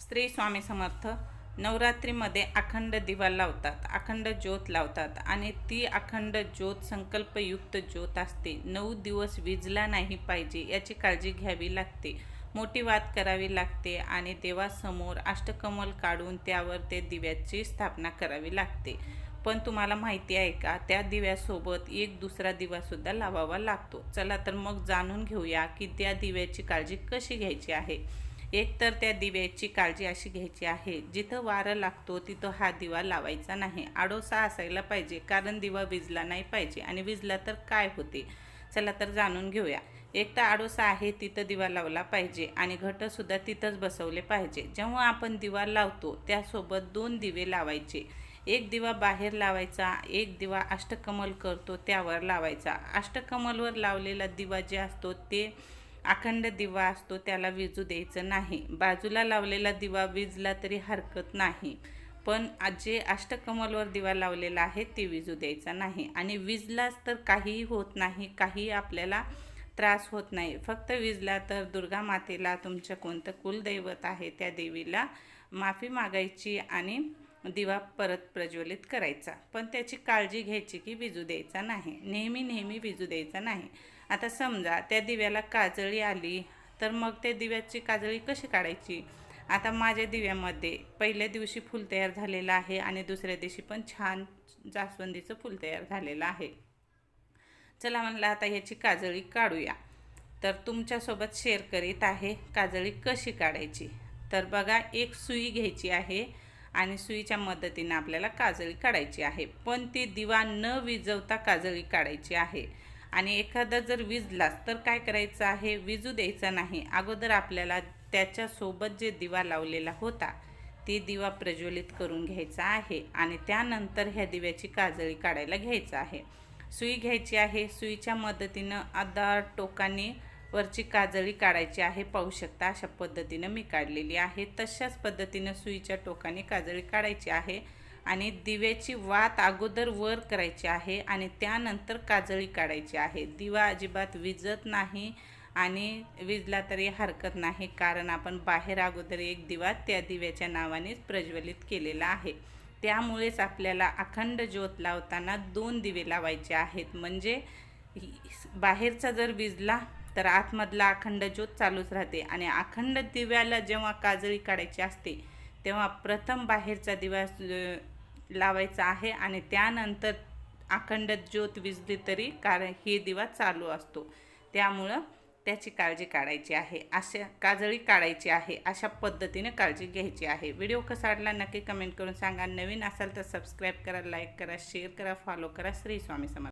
स्त्री स्वामी समर्थ नवरात्रीमध्ये अखंड दिवा लावतात अखंड ज्योत लावतात आणि ती अखंड ज्योत संकल्पयुक्त ज्योत असते. नऊ दिवस विजला नाही पाहिजे याची काळजी घ्यावी लागते मोठी वात करावी लागते आणि देवासमोर अष्टकमल काढून त्यावर ते दिव्याची स्थापना करावी लागते. पण तुम्हाला माहिती आहे का त्या दिव्यासोबत एक दुसरा दिवासुद्धा लावावा लागतो. चला तर मग जाणून घेऊया की त्या दिव्याची काळजी कशी घ्यायची आहे. एक तर त्या दिव्याची काळजी अशी घ्यायची आहे. जिथं वारं लागतो तिथं हा दिवा लावायचा नाही. आडोसा असायला पाहिजे कारण दिवा विजला नाही पाहिजे. आणि विजला तर काय होते? चला तर जाणून घेऊया. एक तर आडोसा आहे तिथं दिवा लावला पाहिजे. आणि घटसुद्धा तिथंच बसवले पाहिजे. जेव्हा आपण दिवा लावतो त्यासोबत दोन दिवे लावायचे. एक दिवा बाहेर लावायचा एक दिवा अष्टकमल करतो त्यावर लावायचा. अष्टकमलवर लावलेला दिवा जे असतो ते अखंड दिवा असतो त्याला विजू द्यायचं नाही. बाजूला लावलेला दिवा विजला तरी हरकत नाही. पण जे अष्टकमलवर दिवा लावलेला आहे ते विजू द्यायचा नाही. आणि विजलाच तर काहीही होत नाही काही आपल्याला त्रास होत नाही. फक्त विजला तर दुर्गा मातेला तुमचं कोणतं कुलदैवत आहे त्या देवीला माफी मागायची आणि दिवा परत प्रज्वलित करायचा. पण त्याची काळजी घ्यायची की विजू द्यायचा नाही. नेहमी नेहमी विजू द्यायचा नाही. आता समजा त्या दिव्याला काजळी आली तर मग त्या दिव्याची काजळी कशी काढायची? आता माझ्या दिव्यामध्ये पहिल्या दिवशी फुल तयार झालेलं आहे आणि दुसऱ्या दिवशी पण छान जास्वंदीचं फूल तयार झालेलं आहे. चला म्हणलं आता ह्याची काजळी काढूया. तर तुमच्यासोबत शेअर करीत आहे काजळी कशी काढायची? तर बघा एक सुई घ्यायची आहे. आणि सुईच्या मदतीनं आपल्याला काजळी काढायची आहे. पण ती दिवा न विजवता काजळी काढायची आहे. आणि एखादा जर विजलाच तर काय करायचं आहे? विजू द्यायचा नाही. अगोदर आपल्याला त्याच्यासोबत जे दिवा लावलेला होता ती दिवा प्रज्वलित करून घ्यायचा आहे आणि त्यानंतर ह्या दिव्याची काजळी काढायला घ्यायचं आहे. सुई घ्यायची आहे. सुईच्या मदतीनं आदार टोकाने वरची काजळी काढायची आहे. पाहू शकता अशा पद्धतीनं मी काढलेली आहे. तशाच पद्धतीनं सुईच्या टोकाने काजळी काढायची आहे आणि दिव्याची वात अगोदर वर करायची आहे आणि त्यानंतर काजळी काढायची आहे. दिवा अजिबात विजत नाही आणि विजला तरी हरकत नाही कारण आपण बाहेर अगोदर एक दिवा त्या दिव्याच्या नावानेच प्रज्वलित केलेला आहे. त्यामुळेच आपल्याला अखंड ज्योत लावताना दोन दिवे लावायचे आहेत. म्हणजे बाहेरचा जर विजला तर आतमधला अखंड ज्योत चालूच राहते आणि अखंड दिव्याला जेव्हा काजळी काढायची असते तेव्हा प्रथम बाहेरचा दिवा लावायचा आहे आणि त्यानंतर अखंड ज्योत विजली तरी कारण हे दिवा चालू असतो. त्यामुळं त्याची काळजी काढायची आहे. अशा काजळी काढायची आहे अशा पद्धतीने काळजी घ्यायची आहे. व्हिडिओ कसा वाटला नक्की कमेंट करून सांगा. नवीन असाल तर सबस्क्राईब करा लाईक करा शेअर करा फॉलो करा. श्री स्वामी समर्थ.